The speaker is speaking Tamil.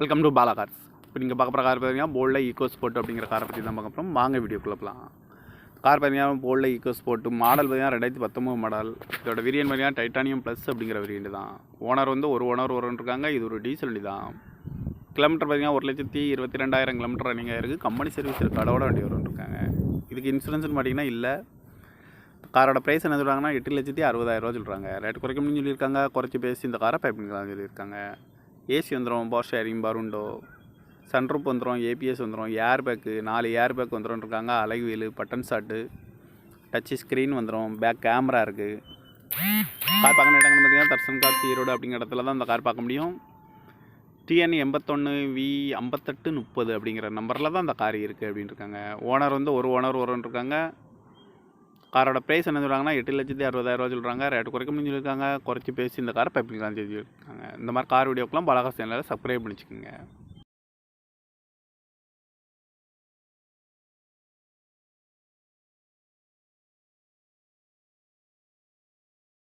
வெல்கம் டு பாலா கார்ஸ் இப்போ நீங்கள் பார்க்க போகிற கார் பார்த்தீங்கன்னா போல்டில் ஈகோ ஸ்போர்ட் அப்படிங்கிற காரை பற்றி தான் பார்க்க போகிறோம் வாங்க வீடியோக்குள்ளே போகலாம் கார் பார்த்தீங்கன்னா போல்டில் ஈகோ ஸ்போர்ட் மாடல் பார்த்தீங்கன்னா ரெண்டாயிரத்தி பத்தொம்பது மாடல் இதோட வேரியன்ட் பார்த்தீங்கன்னா டைட்டானியம் ப்ளஸ் அப்படிங்கிற வேரியன்ட் தான். ஓனர் வந்து ஒரு ஓனர் ஒருவன் இருக்காங்க. இது ஒரு டீசல் வண்டி தான். கிலோமீட்டர் பார்த்தீங்கன்னா ஒரு லட்சத்தி இருபத்தி ரெண்டாயிரம் கிலோமீட்டர் ரன்னிங் ஆயிருக்கு கம்பெனி சர்வீஸ் கடவோட வண்டி வரும் இருக்காங்க. இதுக்கு இன்சூரன்ஸ்னு பார்த்தீங்கன்னா இல்லை. காரோட ப்ரைஸ் என்ன சொல்கிறாங்கன்னா எட்டு லட்சத்தி அறுபதாயிரம் ரூபா சொல்கிறாங்க ரேட் குறைக்கணும்னு சொல்லியிருக்காங்க. குறைச்சி பேசி இந்த காரை பைப் பண்ணிக்கலாம்னு சொல்லியிருக்காங்க. ஏசி வந்துடும் பவர் ஷேரிங் பருண்டோ சன்ரூப் வந்துடும் ஏபிஎஸ் வந்துடும் ஏர் பேக்கு நாலு ஏர் பேக் வந்துடும் இருக்காங்க alloy wheel button start touch screen வந்துடும் பேக் கேமரா இருக்குது கார் பார்க்கணும் இடங்கள்னு பார்த்தீங்கன்னா தர்சன் கார்ஸ் ஈரோடு அப்படிங்கிற இடத்துல தான் அந்த கார் பார்க்க முடியும். டிஎன் எண்பத்தொன்று வி ஐம்பத்தெட்டு முப்பது அப்படிங்கிற நம்பரில் தான் அந்த கார் இருக்குது அப்படின்னு இருக்காங்க ஓனர் வந்து ஒரு ஓனர் வரும்னு இருக்காங்க. காரோட ப்ரைஸ் என்ன சொல்கிறாங்கன்னா எட்டு லட்சத்தி அறுபதாயிரரூவா சொல்கிறாங்க ரேட் குறைக்க முடியும் சொல்லியிருக்காங்க. குறைச்சி பேசி இந்த காரை பைப்பிங்லாம் செஞ்சு இருக்காங்க இந்த மாதிரி கார் வீடியோக்கெலாம் பலகா சேனலில் சப்ஸ்கிரைப் பண்ணிச்சுக்கோங்க.